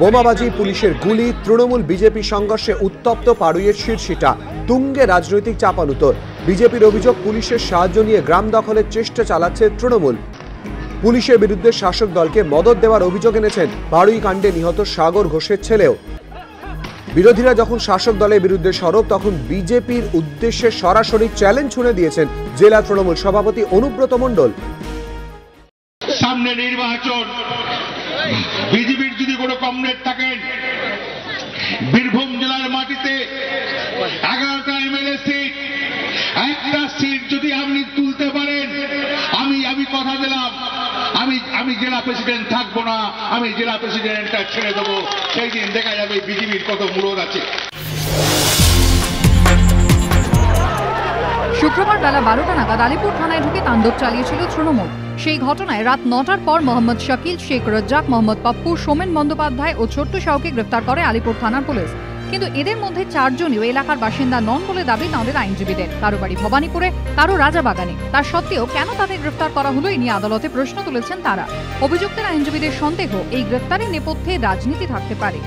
বোমাবাজি, পুলিশের গুলি, তৃণমূল বিজেপি সংঘর্ষে উত্তপ্ত পাড়ুইয়ের শীর্ষিটা তুঙ্গে রাজনৈতিক চাপান উত্তর বিজেপির অভিযোগ, পুলিশের সাহায্য নিয়ে গ্রাম দখলের চেষ্টা চালাচ্ছে তৃণমূল। পুলিশের বিরুদ্ধে শাসক দলকে মদত দেওয়ার অভিযোগ এনেছেন পাড়ুই কাণ্ডে নিহত সাগর ঘোষের ছেলেও। বিরোধীরা যখন শাসক দলের বিরুদ্ধে সরব, তখন বিজেপির উদ্দেশ্যে সরাসরি চ্যালেঞ্জ ছুঁড়ে দিয়েছেন জেলা তৃণমূল সভাপতি অনুব্রত মণ্ডল। সামনে নির্বাচন। বিজেপির যদি কোনো কমরেড থাকেন বীরভূম জেলার মাটিতে এগারোটা এমএলএ সিট, একটা সিট যদি আপনি তুলতে পারেন, আমি আমি কথা দিলাম, আমি আমি জেলা প্রেসিডেন্ট থাকব না, আমি জেলা প্রেসিডেন্টটা ছেড়ে দেবো। সেই দিন দেখা যাবে বিজেপির কত মুরদ আছে। শুক্রবার বেলা বারোটা নাগাদ আলিপুর থানায় ঢুকে তাণ্ডব চালিয়েছিল তৃণমূল। সেই ঘটনায় রাত নটার পর মোহাম্মদ শাকিল, শেখ রজ্জাক, মোহাম্মদ পাপ্পু, সোমেন বন্দ্যোপাধ্যায় ও ছোট্ট শাহকে গ্রেফতার করে আলিপুর থানার পুলিশ। কিন্তু এদের মধ্যে চারজনই এলাকার বাসিন্দা নন বলে দাবি তাঁদের আইনজীবীদের। কারও বাড়ি ভবানীপুরে, কারও রাজাবাগানে। তার সত্ত্বেও কেন তাদের গ্রেফতার করা হলো এই নিয়ে আদালতে প্রশ্ন তুলেছেন তারা। অভিযুক্তের আইনজীবীদের সন্দেহ, এই গ্রেফতারের নেপথ্যে রাজনীতি থাকতে পারে।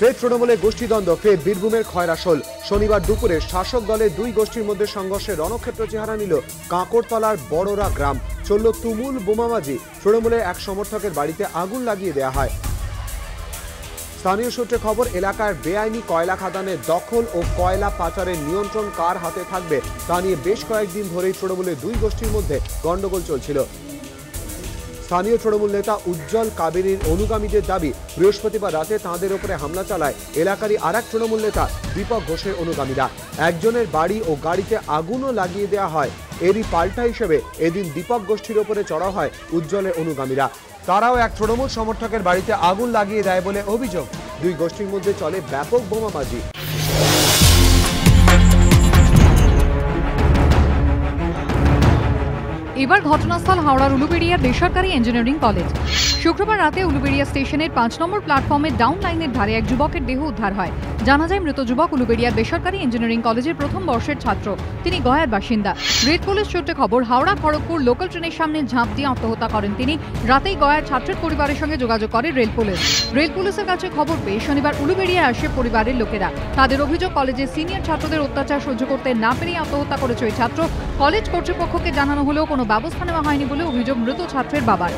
ফের তৃণমূলে গোষ্ঠীদ্বন্দ্ব ফের বীরভূমের খয়রাসোল। শনিবার দুপুরে শাসক দলের দুই গোষ্ঠীর মধ্যে সংঘর্ষে রণক্ষেত্র চেহারা নিল কাঁকড়তলার বড়রা গ্রাম। চলল তুমুল বোমাবাজি। তৃণমূলের এক সমর্থকের বাড়িতে আগুন লাগিয়ে দেয়া হয়। স্থানীয় সূত্রে খবর, এলাকার বেআইনি কয়লা খাদানের দখল ও কয়লা পাচারের নিয়ন্ত্রণ কার হাতে থাকবে তা নিয়ে বেশ কয়েকদিন ধরেই তৃণমূলের দুই গোষ্ঠীর মধ্যে গন্ডগোল চলছিল। স্থানীয় তৃণমূল নেতা উজ্জ্বল কাবেরীর অনুগামীদের দাবি, বৃহস্পতিবার রাতে তাঁদের ওপরে হামলা চালায় এলাকারই আর এক তৃণমূল নেতা দীপক ঘোষের অনুগামীরা। একজনের বাড়ি ও গাড়িতে আগুনও লাগিয়ে দেওয়া হয়। এরই পাল্টা হিসেবে এদিন দীপক গোষ্ঠীর ওপরে চড়া হয় উজ্জ্বলের অনুগামীরা। তারাও এক তৃণমূল সমর্থকের বাড়িতে আগুন লাগিয়ে দেয় বলে অভিযোগ। দুই গোষ্ঠীর মধ্যে চলে ব্যাপক বোমাবাজি। এবার ঘটনাস্থল হাওড়ার উলুবেড়িয়ার বেসরকারি ইঞ্জিনিয়ারিং কলেজ শুক্রবার রাতে উলুবেড়িয়া স্টেশনের পাঁচ নম্বর প্ল্যাটফর্মে ডাউন লাইনের ধারে এক যুবকের দেহ উদ্ধার হয়। জানা যায়, মৃত যুবক উলুবেড়িয়ার বেসরকারি ইঞ্জিনিয়ারিং কলেজের প্রথম বর্ষের ছাত্র। তিনি গয়ার বাসিন্দা। রেড পুলিশ সূত্রে খবর, হাওড়া খড়গপুর লোকাল ট্রেনের সামনে ঝাঁপ দিয়ে আত্মহত্যা করেন তিনি। রাতেই গয়ার ছাত্রের পরিবারের সঙ্গে যোগাযোগ করে রেল পুলিশ। রেল পুলিশের কাছে খবর পেয়ে শনিবার উলুবেড়িয়া আসে পরিবারের লোকেরা। তাদের অভিযোগ, কলেজের সিনিয়র ছাত্রদের অত্যাচার সহ্য করতে না পেরেই আত্মহত্যা করেছে ওই ছাত্র। কলেজ কর্তৃপক্ষকে জানানো হলেও কোনো ব্যবস্থা নেওয়া হয়নি বলে অভিযোগ মৃত ছাত্রের বাবার।